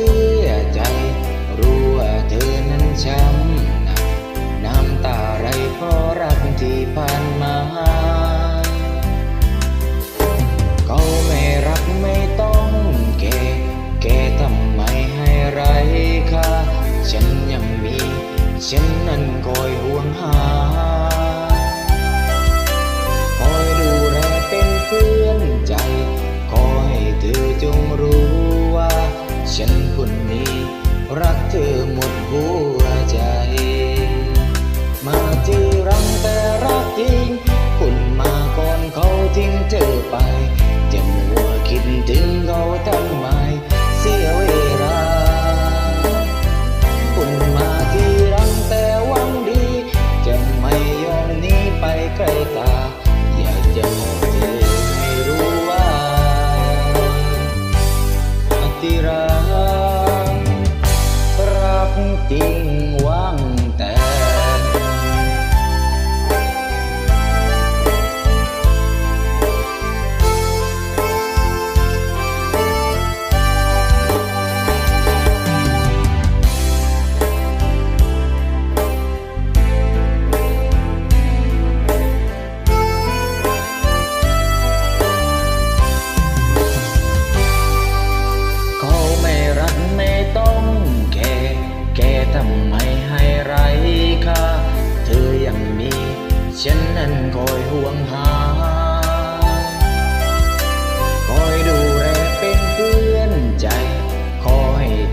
สียใจ รู้ว่าเธอนั้นช้ำน้ำตาไรเพราะรักที่ผ่านมา เขาไม่รักไม่ต้องเกเกทำไมให้ไรค่าฉันยังมี ฉันนั้นคอยห่วงหา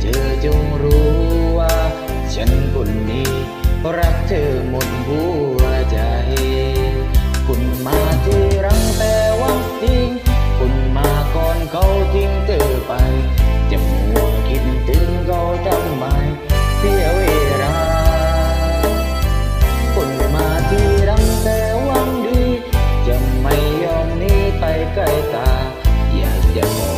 เธอจงรู้ว่า ฉันคนนี้ รักเธอหมดหัวใจ คุณมาที่รังแต่ว่าทิ้ง คุณมาก่อนเขาทิ้งเธอไปจะมัวคิดถึงเขาทำไมเสียเวลาคุณมาที่รังแต่วังดี จะไม่ยอมหนีไปไกลตาอยากจะ